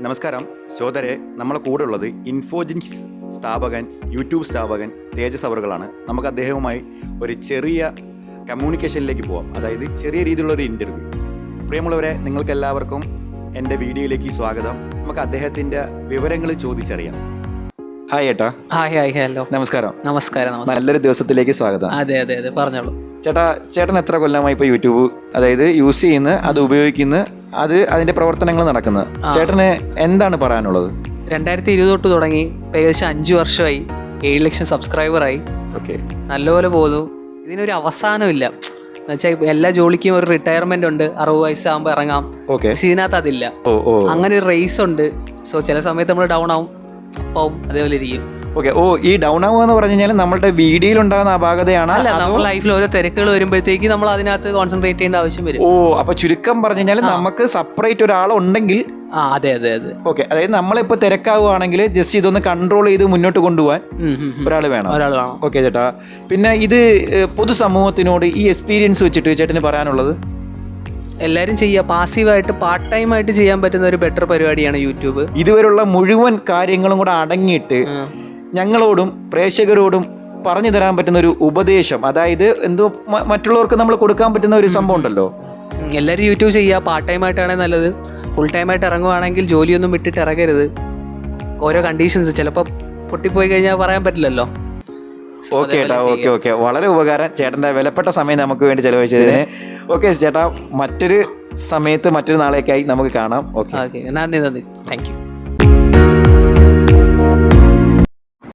നമസ്കാരം. സോദരെ നമ്മളെ കൂടെ ഉള്ളത് ഇൻഫോജിൻസ് സ്ഥാപകൻ യൂട്യൂബ് സ്ഥാപകൻ തേജസ് അവറുകളാണ്. നമുക്ക് അദ്ദേഹവുമായി ഒരു ചെറിയ കമ്മ്യൂണിക്കേഷനിലേക്ക് പോവാം. അതായത് ചെറിയ രീതിയിലുള്ള ഒരു ഇന്റർവ്യൂ പ്രിയമുള്ളവരെ നിങ്ങൾക്ക് എല്ലാവർക്കും എന്റെ വീഡിയോയിലേക്ക് സ്വാഗതം. നമുക്ക് അദ്ദേഹത്തിന്റെ വിവരങ്ങൾ ചോദിച്ചറിയാം. ഹായ് ഏട്ടാ. Hi hi hello. നമസ്കാരം. നമസ്കാരം നമസ്കാരം. നല്ലൊരു ദിവസത്തിലേക്ക് സ്വാഗതം. അതെ അതെ അതെ പറഞ്ഞോളൂ. ചേട്ടാ ചേട്ടൻ എത്ര കൊല്ലമായി ഇപ്പോൾ യൂട്യൂബ് അതായത് യൂസ് ചെയ്യുന്ന അത് ഉപയോഗിക്കുന്ന അത് അതിന്റെ പ്രവർത്തനങ്ങൾ നടക്കുന്നത് ചേട്ടന് എന്താണ് പറയാനുള്ളത്? രണ്ടായിരത്തി ഇരുപത് തൊട്ട് തുടങ്ങി ഏകദേശം അഞ്ചു വർഷമായി ഏഴ് ലക്ഷം സബ്സ്ക്രൈബറായി. ഓക്കെ. നല്ലപോലെ പോകുന്നു. ഇതിനൊരു അവസാനമില്ല. എന്നുവെച്ചാൽ എല്ലാ ജോലിക്കും ഒരു റിട്ടയർമെന്റ് ഉണ്ട് അറുപത് വയസ്സാകുമ്പോൾ ഇറങ്ങാം. ഓക്കെ. പക്ഷെ ഇതിനകത്ത് അതില്ല. അങ്ങനെ ഒരു റേസ് ഉണ്ട്. സോ ചില സമയത്ത് നമ്മൾ ഡൗൺ ആവും അപ്പാവും അതേപോലെ ഇരിക്കും. ഓക്കെ ഓ ഈ ഡൗൺ ആവുക എന്ന് പറഞ്ഞു കഴിഞ്ഞാൽ നമ്മുടെ വീഡിയോയിൽ ഉണ്ടാകുന്ന അപാകതയാണ് അല്ല നമ്മുടെ ലൈഫിൽ ഓരോ തിരക്കുകൾ വരുമ്പോഴത്തേക്ക് നമ്മൾ അതിനകത്ത് കോൺസെൻട്രേറ്റ് ചെയ്യേണ്ട ആവശ്യം വരും. ഓ അപ്പൊ ചുരുക്കം പറഞ്ഞു കഴിഞ്ഞാൽ നമുക്ക് സെപ്പറേറ്റ് ഒരാളുണ്ടെങ്കിൽ അതെ അതെ അതെ. ഓക്കെ അതായത് നമ്മളിപ്പോ തിരക്കാവുകയാണെങ്കിൽ ജസ്റ്റ് ഇതൊന്ന് കൺട്രോൾ ചെയ്ത് മുന്നോട്ട് കൊണ്ടുപോകാൻ. ഒരാൾ വേണം. ഒരാൾ വേണം. ഓക്കെ ചേട്ടാ. പിന്നെ ഇത് പൊതുസമൂഹത്തിനോട് ഈ എക്സ്പീരിയൻസ് വെച്ചിട്ട് ചേട്ടന് പറയാനുള്ളത്? എല്ലാരും ചെയ്യുക. പാസീവായിട്ട് പാർട്ട് ടൈം ആയിട്ട് ചെയ്യാൻ പറ്റുന്ന ഒരു ബെറ്റർ പരിപാടിയാണ് യൂട്യൂബ് ഇതുവരെയുള്ള മുഴുവൻ കാര്യങ്ങളും കൂടെ അടങ്ങിയിട്ട് ഞങ്ങളോടും പ്രേക്ഷകരോടും പറഞ്ഞു തരാൻ പറ്റുന്ന ഒരു ഉപദേശം. അതായത് എന്തോ മറ്റുള്ളവർക്ക് നമ്മൾ കൊടുക്കാൻ പറ്റുന്ന ഒരു സംഭവം ഉണ്ടല്ലോ. എല്ലാവരും യൂട്യൂബ് ചെയ്യുക. പാർട്ട് ടൈം ആയിട്ടാണ് നല്ലത്. ഫുൾ ടൈം ആയിട്ട് ഇറങ്ങുവാണെങ്കിൽ ജോലിയൊന്നും വിട്ടിട്ട് ഇറങ്ങരുത്. ഓരോ കണ്ടീഷൻസ് ചിലപ്പോൾ പൊട്ടിപ്പോയി കഴിഞ്ഞാൽ പറയാൻ പറ്റില്ലല്ലോ. ഓക്കെ ചേട്ടാ ഓക്കെ ഓക്കെ വളരെ ഉപകാരം. ചേട്ടന്റെ വിലപ്പെട്ട സമയം നമുക്ക് വേണ്ടി ചെലവഴിച്ചതിന്. ഓക്കെ ചേട്ടാ മറ്റൊരു സമയത്ത് മറ്റൊരു നാളേക്കായി നമുക്ക് കാണാം. ഓക്കെ നന്ദി നന്ദി. Thank you